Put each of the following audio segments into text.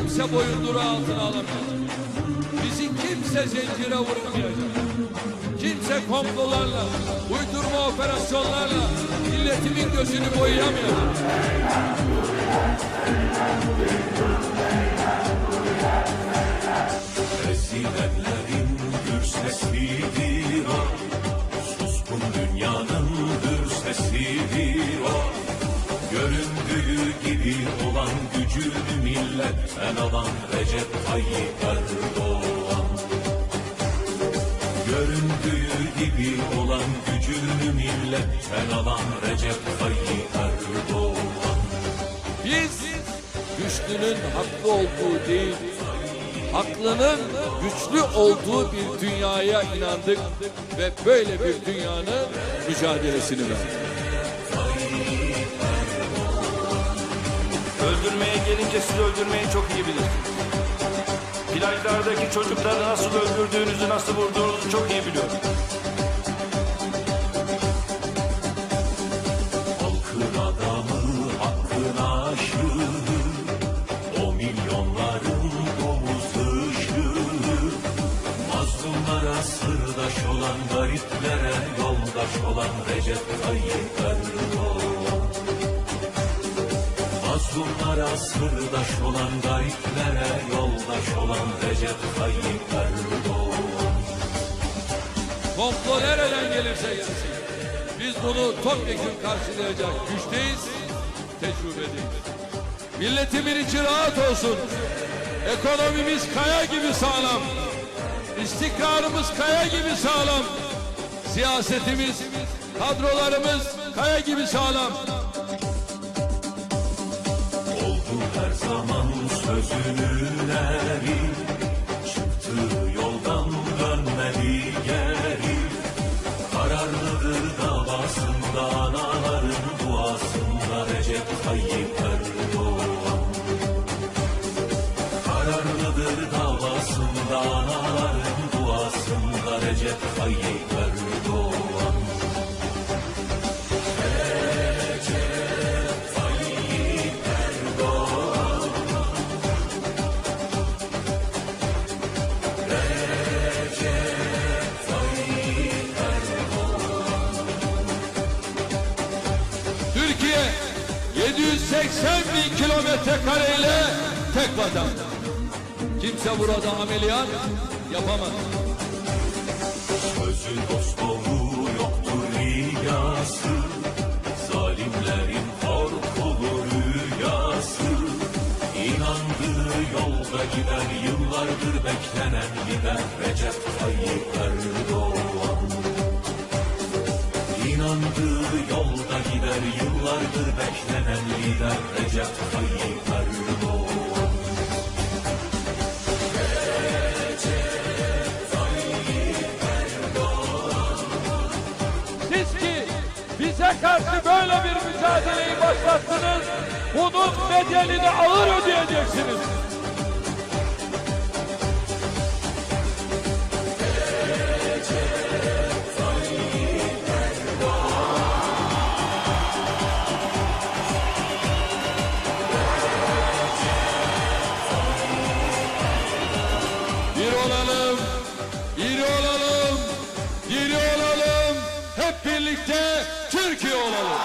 kimse boyunduru altına alamayacak. Bizi kimse zincire vurmayacak. Kimse komplolarla, uydurma operasyonlarla milletimin gözünü boyayamayacak. Ezilenlerin gür sesidir o Suskun dünyanın gür sesidir o Göründüğü gibi olan gücünü milletten alan Recep Tayyip Erdoğan Göründüğü gibi olan gücünü milletten alan Recep Tayyip Erdoğan Biz güçlünün haklı olduğu değil, haklının güçlü olduğu bir dünyaya inandık ve böyle bir dünyanın mücadelesini verdik. Öldürmeye gelince siz öldürmeyi çok iyi bilirsiniz. Plajlardaki çocukları nasıl öldürdüğünüzü, nasıl vurduğunuzu çok iyi biliyorum. Halkın adamı, hakkın aşığı O milyonların domuz ışığı Mazlumlara sırdaş olan gariplere Yoldaş olan Recep Tayyip Erdoğan Mazlumlara sırdaş olan gariplere Yoldaş olan Recep Tayyip Erdoğan Komplo nereden gelirse gelsin. Biz bunu topyekun karşılayacak güçteyiz, tecrübedeyiz. Milletimin içi rahat olsun. Ekonomimiz kaya gibi sağlam. İstikrarımız kaya gibi sağlam. Siyasetimiz, kadrolarımız kaya gibi sağlam. Her zaman sözünün eri 780 bin kilometre kareyle tek vatan. Kimse burada ameliyat yapamaz. Sözü dost doğru yoktur riyası Zalimlerin korkulu rüyası İnandığı yolda gider yıllardır beklenen lider Recep Tayyip Erdoğan İnandığı yolda gider yıllardır beklenen lider Recep Tayyip Erdoğan Siz ki bize karşı böyle bir mücadeleyi başlattınız. Bunun bedelini ağır ödeyeceksiniz. Olalım.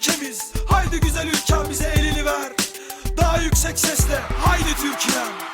ülkemiz. Haydi güzel ülkem bize elini ver. Daha yüksek sesle haydi Türkiye'm.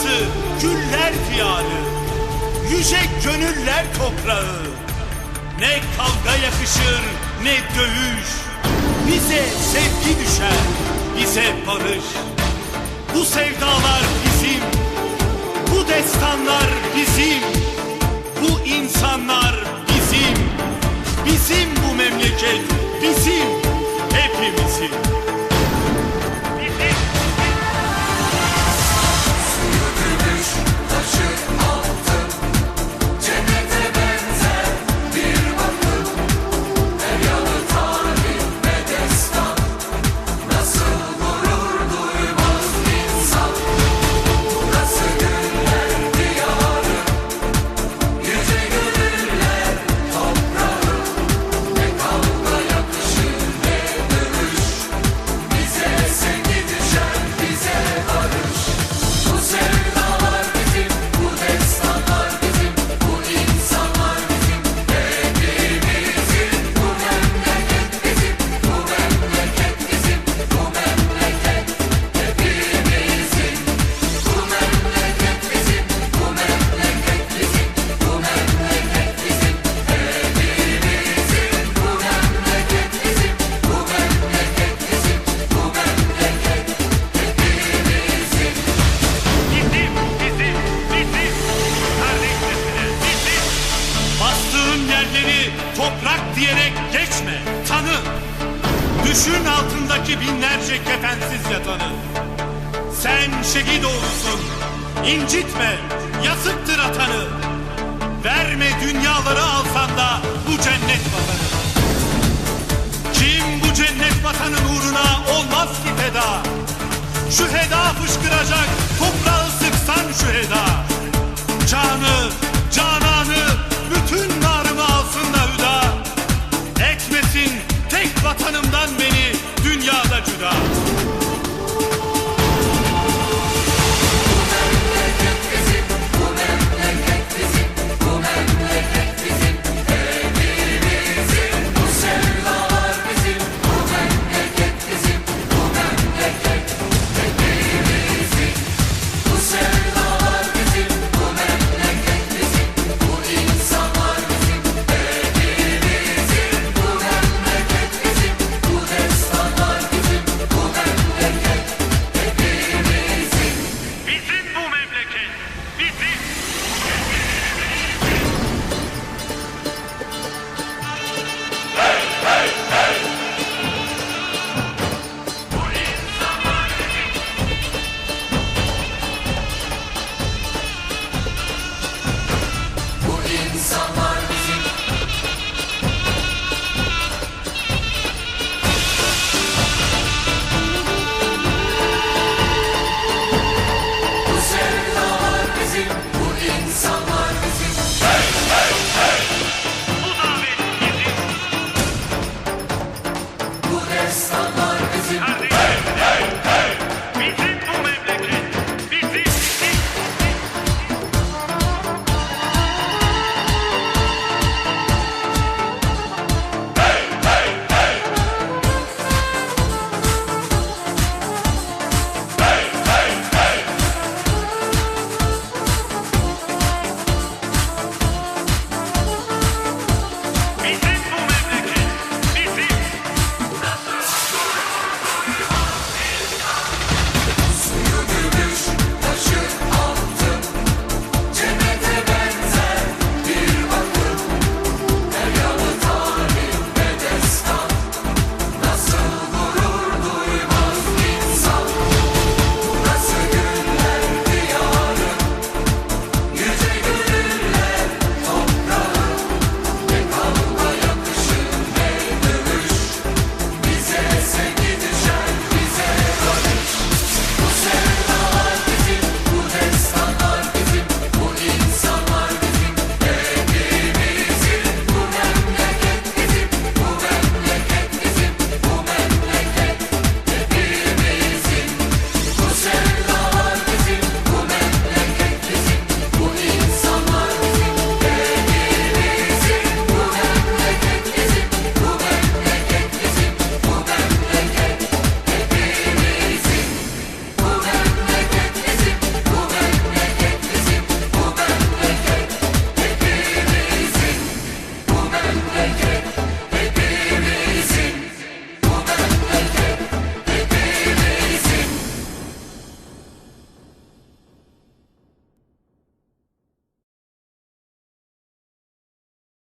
burası güller diyarı, yüce gönüller toprağı. Ne kavga yakışır ne dövüş, bize sevgi düşer, bize barış. Bu sevdalar bizim, bu destanlar bizim, bu insanlar bizim. Bizim bu memleket, bizim, hepimizin.